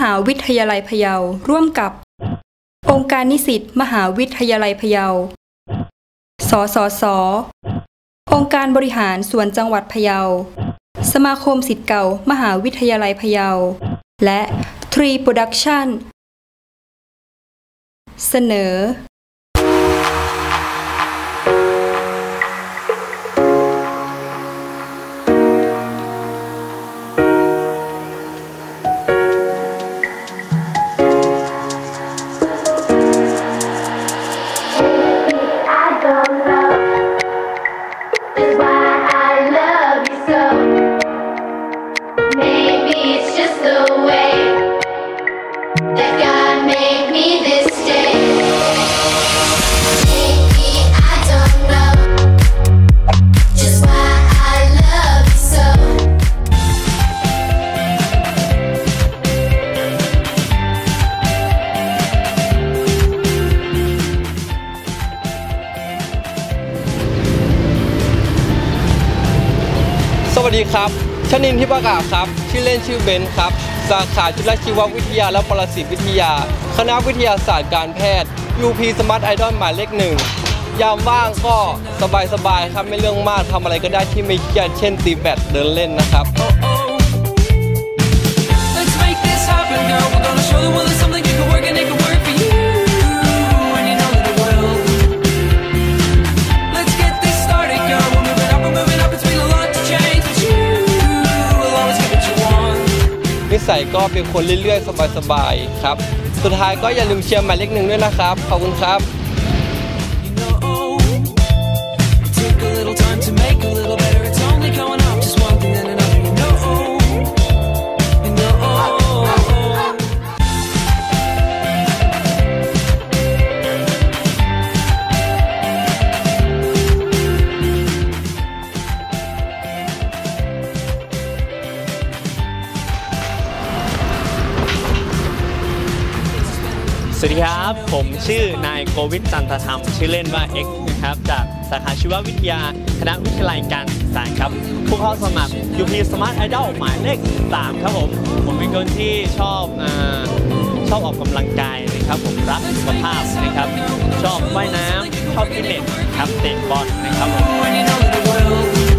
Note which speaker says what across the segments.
Speaker 1: หาวิทยาลัยพะเยา ร่วมกับ องค์การนิสิตมหาวิทยาลัยพะเยา สสส องค์การบริหารส่วนจังหวัดพะเยา สมาคมสิทธิ์เก่ามหาวิทยาลัยพะเยา และทรีโปรดักชั่น เสนอ
Speaker 2: สวัสดีครับชนินทิพากาครับ ชื่อเล่นชื่อเบนครับ สาขาจุลชีววิทยาและปรสิตวิทยา คณะวิทยาศาสตร์การแพทย์ UP Smart Idol หมายเลขหนึ่งยามว่างก็สบายๆครับไม่เรื่องมากทำอะไรก็ได้ที่ไม่เครียดเช่นตีแบดเดินเล่นนะครับ
Speaker 3: Let's make this happen, girl. We're gonna show the world that something you can work and it can
Speaker 2: ก็เป็นคนเรื่อยๆ สบายๆครับ สุดท้ายก็อย่าลืมเชียร์หมายเลขหนึ่งด้วยนะครับ ขอบคุณครับ
Speaker 4: ชื่อนายโกวิทจันทธรรม ชื่อเล่นว่า X นะครับ จากสาขาชีววิทยา คณะวิทยาลัยการศึกษาครับ ผู้เข้าสมัคร UP Smart Idol หมายเลข 3 ครับผม ผมเป็นคนที่ชอบอชอบออกกำลังกายนะครับ ผมรักสุขภาพนะครับ ชอบว่ายน้ำชอบฟิตเนสครับเตะบอลนะครับผม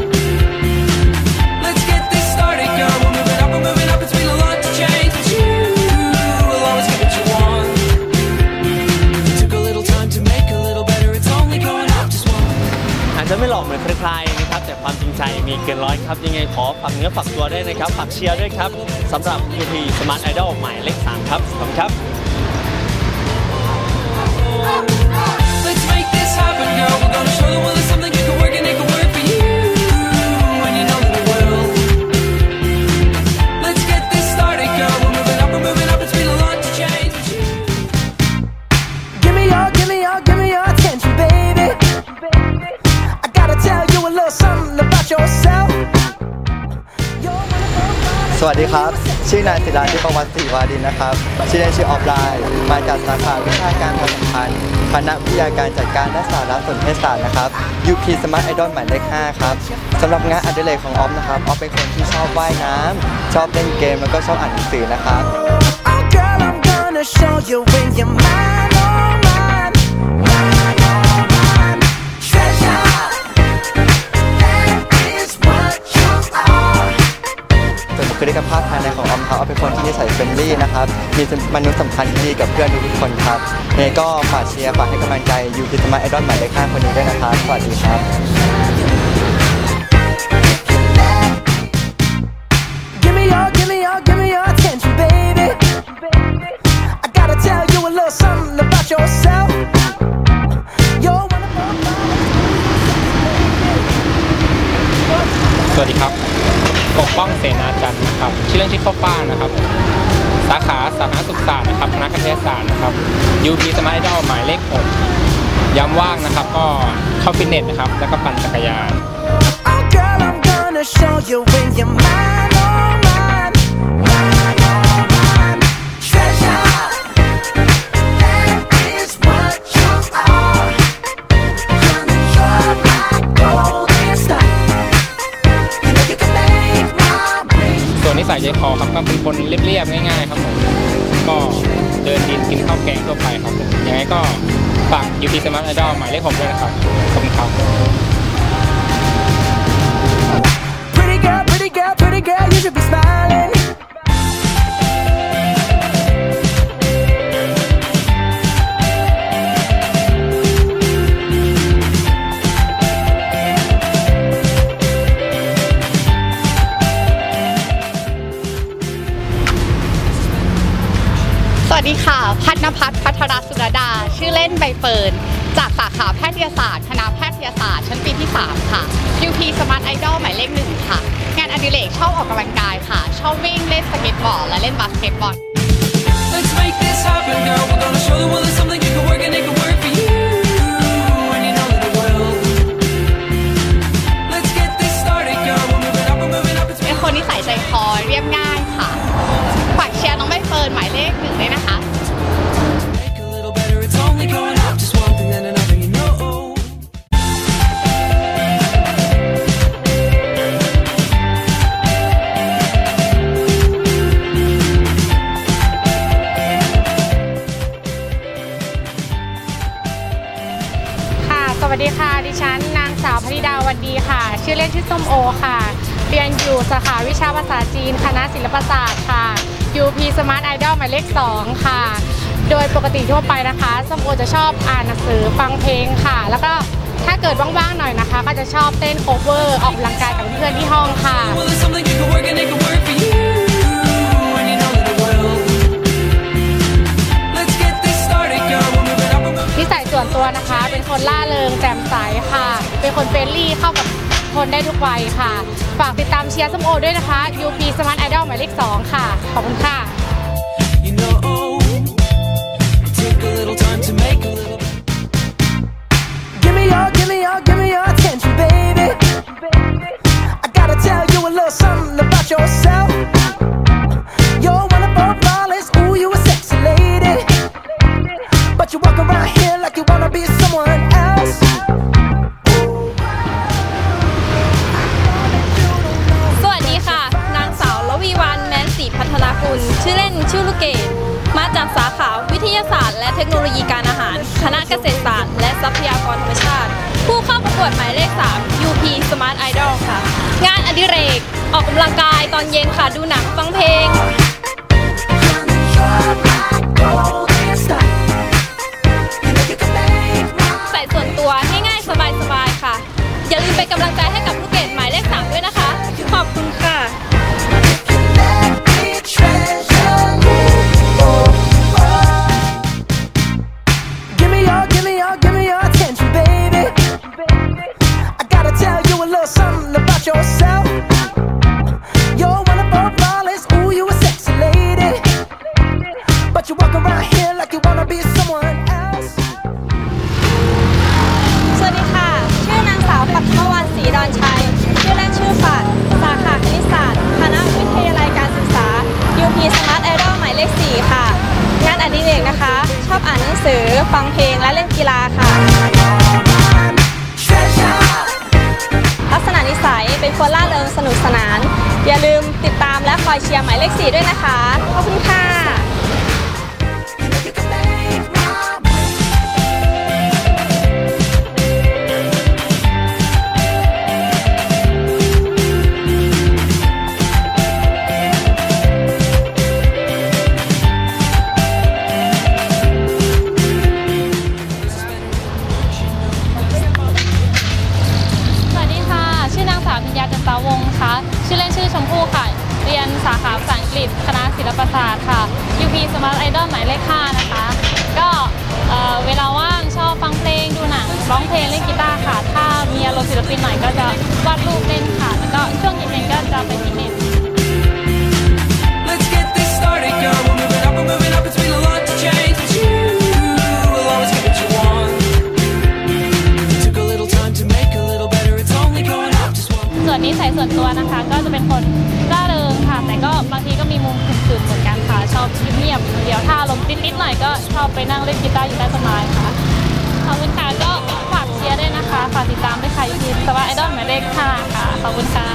Speaker 4: ฝากเนื้อฝากตัวด้วยนะครับ ฝากเชียร์ด้วยครับสำหรับ UP Smart Idol หมายเลข3ครับ ขอบคุณครับ
Speaker 5: ดีครับ ชื่อนายศิลาทิพวัฒน์ศรีวาดินนะครับ ชื่อเล่นชื่อออฟไลน์ มาจากสาขาวิชาการประชาสัมพันธ์คณะวิทยาการจัดการและสารสนเทศศาสตร์นะครับ UP Smart Idol หมายเลข5ครับสำหรับงานอดิเรกของออฟนะครับ ออฟเป็นคนที่ชอบว่ายน้ำ ชอบเล่นเกม แล้วก็ชอบอ่านหนังสือนะครับ
Speaker 6: Oh, girl, I'm gonna show you when you're mine,
Speaker 5: นะครับมีมนุษยสัมพันธ์ที่ดีกับเพื่อนทุกๆคนครับยังไงก็ฝากเชียร์ฝากให้กำลังใจยูพิสมาไอดอลหมายเลขห้าคนนี้ด้วยนะครับสวัสดีครับ
Speaker 6: Give me your, give me your, give me your attention, baby. I gotta tell you a little something about yourself. You're one of those.
Speaker 7: สวัสดีครับ ปกป้องเสนาจันทร์นะครับ ชื่อเล่นชื่อข้าวฟ่างนะครับ สาขาสาขารณสุขศาสตร์นะครับคณะคเทศศาสตร์นะครับ UP สมัยดอลหมายเลข6ย้ำว่างนะครับ ก็เข้าฟิตเนสนะครับ แล้วก็ปั่นจักรยาน
Speaker 6: Oh, girl, I'm gonna show you when you're mine,
Speaker 7: คอครับก็เป็นคนเรียบๆง่ายๆครับผมก็เดินดินกินข้าวแกงทั่วไปครับผมยังไงก็ฝากยูทีสมาร์ทไอดอลหมายเลขผมด้วยนะครับขอบคุณครับ
Speaker 6: Pretty girl, pretty girl, pretty girl, you should be smiling.
Speaker 8: ชื่อเล่นใบเฟิร์น จากสาขาแพทยศาสตร์ คณะแพทยศาสตร์ ชั้นปีที่ 3 ค่ะ UP Smart Idol หมายเลขหนึ่งค่ะ งานอดิเรกชอบออกกำลังกายค่ะ ชอบวิ่งเล่นสเก็ตบอร์ดและเล่นบาสเกตบอล
Speaker 9: ชื่อเล่นชื่อส้มโอค่ะ เรียนอยู่สาขาวิชาภาษาจีน คณะศิลปศาสตร์ค่ะ UP Smart Idol หมายเลข 2 ค่ะ โดยปกติทั่วไปนะคะ ส้มโอจะชอบอ่านหนังสือฟังเพลงค่ะ แล้วก็ถ้าเกิดว่างๆหน่อยนะคะ ก็จะชอบเต้น cover ออกกำลังกายกับเพื่อนที่ห้องค่ะ
Speaker 3: Well, there's something you can work and it can work for you. And you know that it will. Let's get this started, girl. We're moving up, we're moving
Speaker 9: นิสัยส่วนตัวนะคะ เป็นคนล่าเริงแจ่มใสค่ะ เป็นคนเฟรนลี่เข้ากับ คนได้ทุกวัยค่ะ ฝากติดตามเชียร์ส้มโอด้วยนะคะ UP Smart Idol หมายเลข2 ค่ะ ขอบคุณค่ะ
Speaker 3: You know, take a little time to make a little.
Speaker 6: Give me your, give me your, give me your attention, baby. I gotta tell you a little something about yourself.
Speaker 1: เกต มาจากสาขาวิทยาศาสตร์ และเทคโนโลยีการอาหาร คณะเกษตรศาสตร์ และทรัพยากรธรรมชาติ ผู้เข้าประกวดหมายเลข 3 UP Smart Idol ค่ะ งานอดิเรก ออกกำลังกายตอนเย็นค่ะ ดูหนังฟังเพลง UP Smart Idol หมายเลข 4 ค่ะ งานอดิเรกนะคะ ชอบอ่านหนังสือ ฟังเพลงและเล่นกีฬาค่ะ ลักษณะนิสัยเป็นคนล่าเริงสนุกสนาน อย่าลืมติดตามและคอยเชียร์หมายเลข 4 ด้วยนะคะ ขอบคุณค่ะ
Speaker 9: UP Smart Idol หมายเลข5นะคะ ก็เอ่อเวลาว่างชอบฟังเพลงดูหนังร้องเพลงเล่นกีตาร์ค่ะ ถ้ามีอารมณ์ศิลปินหน่อยก็จะวาดรูปเล่นค่ะ แล้วก็ช่วงเย็นๆก็จะไปฟิตเนส
Speaker 3: Let's get this started, girl. We're moving up, we're moving up. It's been a lot to change, but you will always get what you want. Took a little time to make a little better. It's only going up, just one.
Speaker 9: ส่วนนิสัยส่วนตัวนะคะ ก็จะเป็นคนร่าเริง ค่ะ แต่ก็บางทีก็มีมุมขื่นๆเหมือนกันค่ะ ชอบเงียบเดี๋ยวถ้าลมติดติดๆหน่อยก็ชอบไปนั่งเล่นกีตาร์อยู่ใต้ต้นไม้ค่ะ ขอบคุณค่ะก็ฝากเชียร์ด้วยนะคะ ฝากติดตามด้วยค่ะยูทีสวัสดีไอดอลหมายเลขห้าค่ะ ขอบคุณค่ะ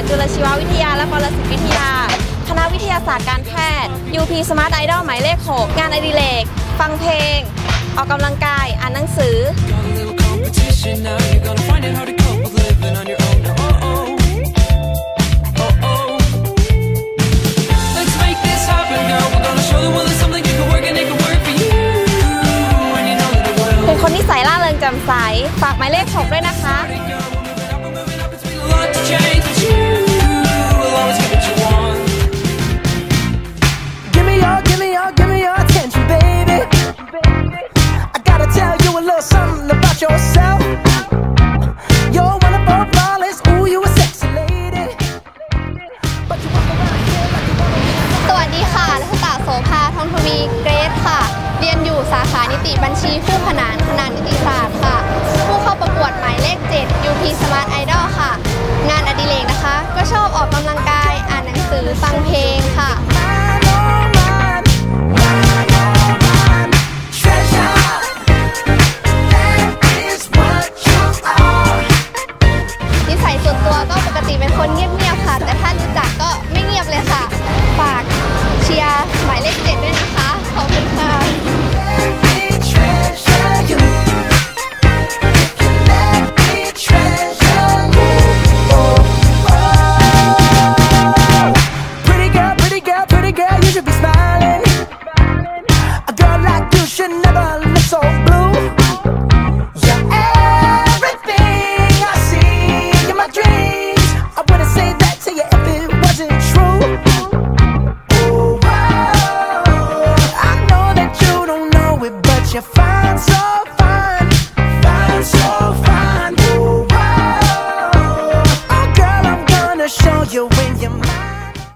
Speaker 6: สาขาจุลชีววิทยาและปรสิตวิทยา คณะวิทยาศาสตร์การแพทย์ UP Smart Idol หมายเลข 6 งานอดิเรก ฟังเพลง ออกกำลังกาย อ่านหนังสือ
Speaker 10: competition now. You're gonna find it hard to cope with living on your own. Oh oh, oh oh. Let's make this happen, girl. We're gonna show the world there's something you can work and it can work for you. And you know that it will.
Speaker 6: เป็นคนนิสัยร่าเริงแจ่มใส ฝากหมายเลข 6 ด้วยนะคะ ขนานคณะนิติศาสตร์ค่ะ ผู้เข้าประกวดหมายเลข 7 UP Smart Idol ค่ะ งานอดิเรกนะคะ ก็ชอบออกกำลังกาย อ่านหนังสือ ฟังเพลงค่ะ